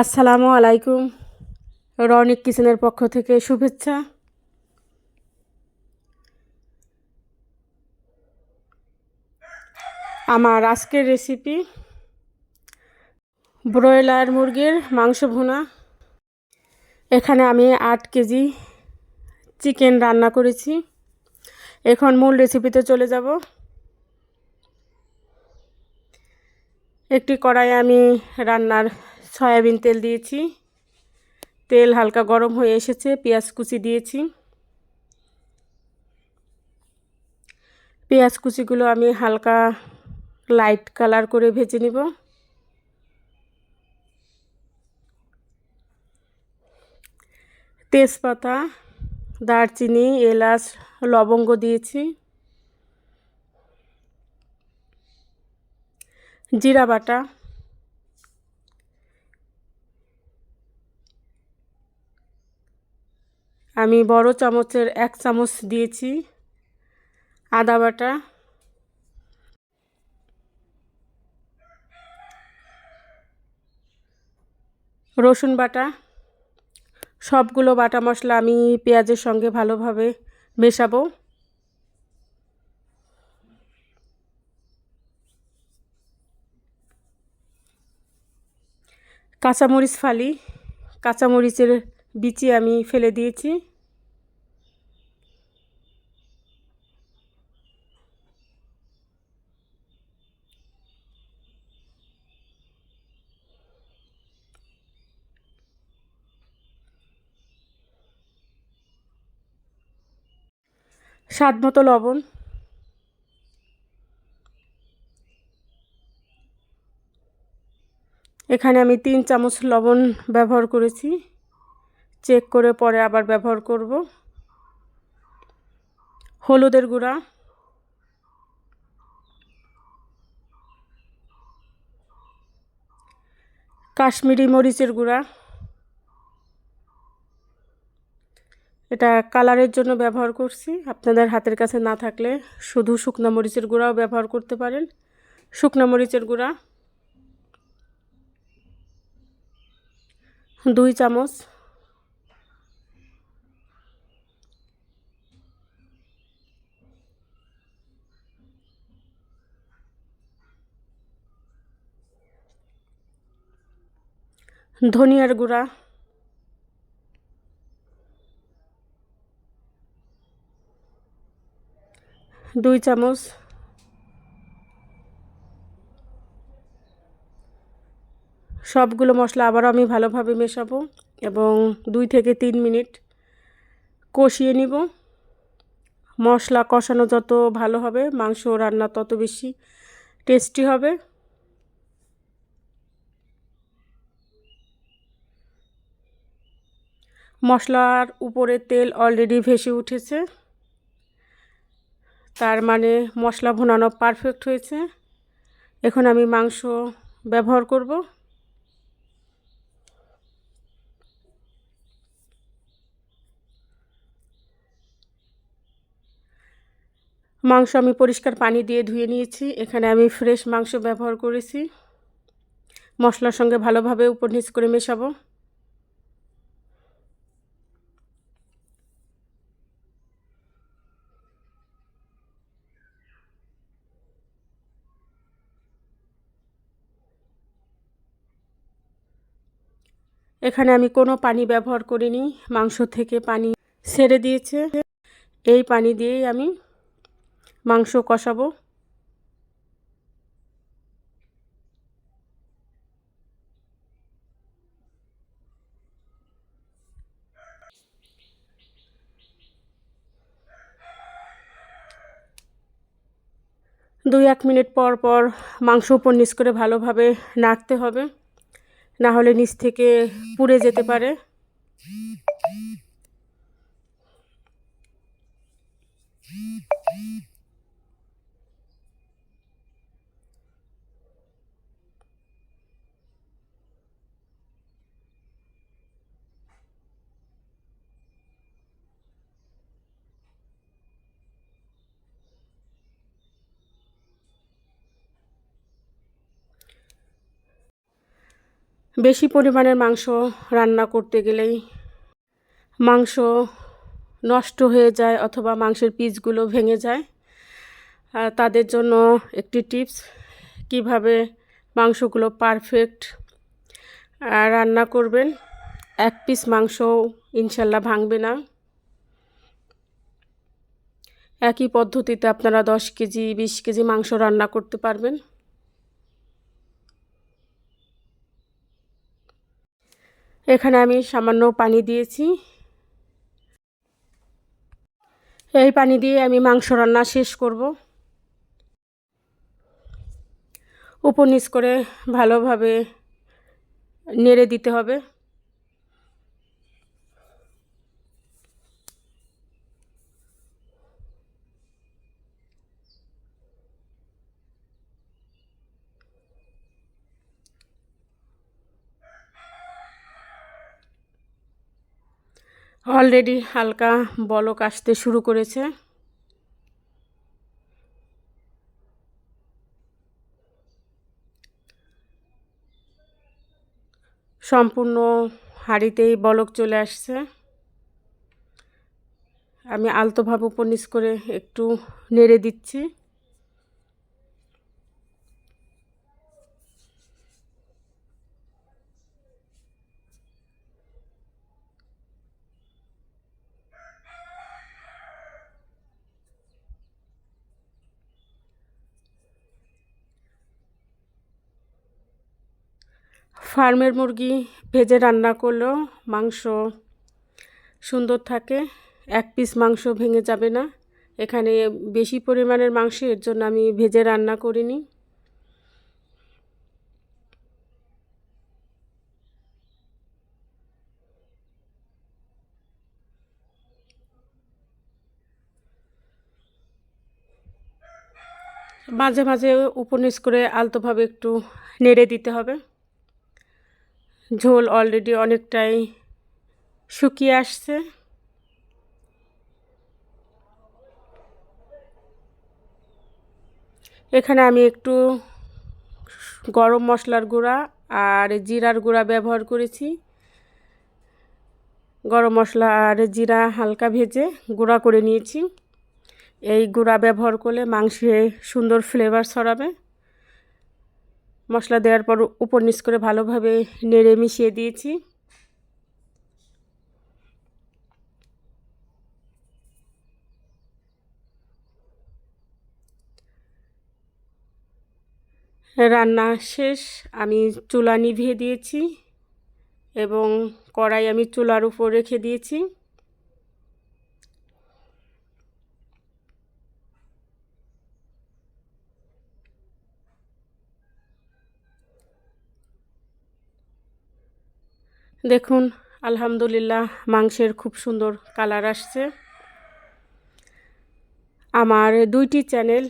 আসসালামু আলাইকুম। রনিক কিচেনের পক্ষ থেকে শুভেচ্ছা। আমার আজকের রেসিপি ব্রয়লার মুরগির মাংস ভুনা। এখানে আমি আট কেজি চিকেন রান্না করেছি। এখন মূল রেসিপিতে চলে যাব। একটি কড়াই আমি রান্নার সয়াবিন তেল দিয়েছি। তেল হালকা গরম হয়ে এসেছে, পেঁয়াজ কুচি দিয়েছি। পেঁয়াজ কুচিগুলো আমি হালকা লাইট কালার করে ভেজে নিব। তেজপাতা, দারচিনি, এলাচ, লবঙ্গ দিয়েছি। জিরা বাটা আমি বড় চামচের এক চামচ দিয়েছি আদা বাটা। রসুন বাটা। সবগুলো বাটা মশলা আমি পেঁয়াজের সঙ্গে ভালোভাবে মেশাবো। কাঁচামরিচ ফালি, কাঁচামরিচের বিচি আমি ফেলে দিয়েছি। স্বাদ মতো লবণ। এখানে আমি তিন চামচ লবণ ব্যবহার করেছি। চেক করে পরে আবার ব্যবহার করব। হলুদের গুঁড়া। কাশ্মীরি মরিচের গুঁড়া। এটা কালারের জন্য ব্যবহার করছি। আপনাদের হাতের কাছে না থাকলে শুধু শুকনো মরিচের গুঁড়াও ব্যবহার করতে পারেন। শুকনো মরিচের গুঁড়া। দুই চামচ। ধনিয়ার গুঁড়া। দুই চামচ। সবগুলো মশলা আবারও আমি ভালোভাবে মেশাবো এবং দুই থেকে তিন মিনিট কষিয়ে নিব। মশলা কষানো যত ভালো হবে, মাংস রান্না তত বেশি টেস্টি হবে। মশলার উপরে তেল অলরেডি ভেসে উঠেছে। তার মানে মশলা ভুনানো পারফেক্ট হয়েছে। এখন আমি মাংস ব্যবহার করব। মাংস আমি পরিষ্কার পানি দিয়ে ধুয়ে নিয়েছি। এখানে আমি ফ্রেশ মাংস ব্যবহার করেছি। মশলার সঙ্গে ভালোভাবে উপর নিচ করে মেশাবো। এখানে আমি কোনো পানি ব্যবহার করিনি, মাংস থেকে পানি ছেড়ে দিয়েছে। এই পানি দিয়েই আমি মাংস কষাবো। দুই এক মিনিট পর পর মাংস উপর নিচ করে ভালোভাবে নাড়তে হবে। না হলে নিচ থেকে পুড়ে যেতে পারে। বেশি পরিমাণের মাংস রান্না করতে গেলেই মাংস নষ্ট হয়ে যায় অথবা মাংসের পিসগুলো ভেঙে যায়। তাদের জন্য একটি টিপস, কীভাবে মাংসগুলো পারফেক্ট রান্না করবেন। এক পিস মাংস ইনশাল্লাহ ভাঙবে না। একই পদ্ধতিতে আপনারা দশ কেজি, বিশ কেজি মাংস রান্না করতে পারবেন। এখানে আমি সামান্য পানি দিয়েছি। এই পানি দিয়ে আমি মাংস রান্না শেষ করব। উপনিস করে ভালোভাবে নেড়ে দিতে হবে। অলরেডি হালকা বলক আসতে শুরু করেছে। সম্পূর্ণ হাঁড়িতেই বলক চলে আসছে। আমি আলতোভাবে উপনিস করে একটু নেড়ে দিচ্ছি। ফার্মের মুরগি ভেজে রান্না করলেও মাংস সুন্দর থাকে, এক পিস মাংস ভেঙে যাবে না। এখানে বেশি পরিমাণের মাংস, এর জন্য আমি ভেজে রান্না করিনি। মাঝে মাঝে উপনিস করে আলতোভাবে একটু নেড়ে দিতে হবে। ঝোল অলরেডি অনেকটাই শুকিয়ে আসছে। এখানে আমি একটু গরম মশলার গুঁড়া আর জিরার গুঁড়া ব্যবহার করেছি। গরম মশলা আর জিরা হালকা ভেজে গুঁড়া করে নিয়েছি। এই গুঁড়া ব্যবহার করলে মাংসে সুন্দর ফ্লেভার ছড়াবে। মশলা দেওয়ার পর উপর নিচ করে ভালোভাবে নেড়ে মিশিয়ে দিয়েছি। রান্না শেষ, আমি চুলা নিভিয়ে দিয়েছি এবং কড়াই আমি চুলার উপর রেখে দিয়েছি। দেখুন, আলহামদুলিল্লাহ, মাংসের খুব সুন্দর কালার আসছে। আমার দুইটি চ্যানেল,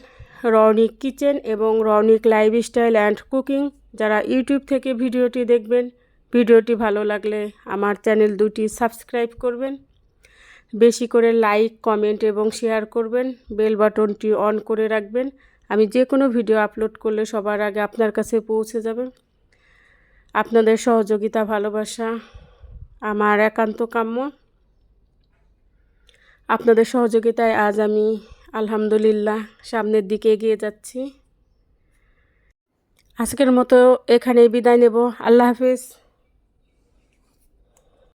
রনিক কিচেন এবং রনিক লাইফস্টাইল অ্যান্ড কুকিং। যারা ইউটিউব থেকে ভিডিওটি দেখবেন, ভিডিওটি ভালো লাগলে আমার চ্যানেল দুটি সাবস্ক্রাইব করবেন। বেশি করে লাইক, কমেন্ট এবং শেয়ার করবেন। বেল বাটনটি অন করে রাখবেন। আমি যে কোনো ভিডিও আপলোড করলে সবার আগে আপনার কাছে পৌঁছে যাবে। আপনাদের সহযোগিতা, ভালোবাসা, আমার একান্ত কাম্য। আপনাদের সহযোগিতায় আজ আমি আলহামদুলিল্লাহ সামনের দিকে এগিয়ে যাচ্ছি। আজকের মতো এখানেই বিদায় নেব। আল্লাহ হাফিজ।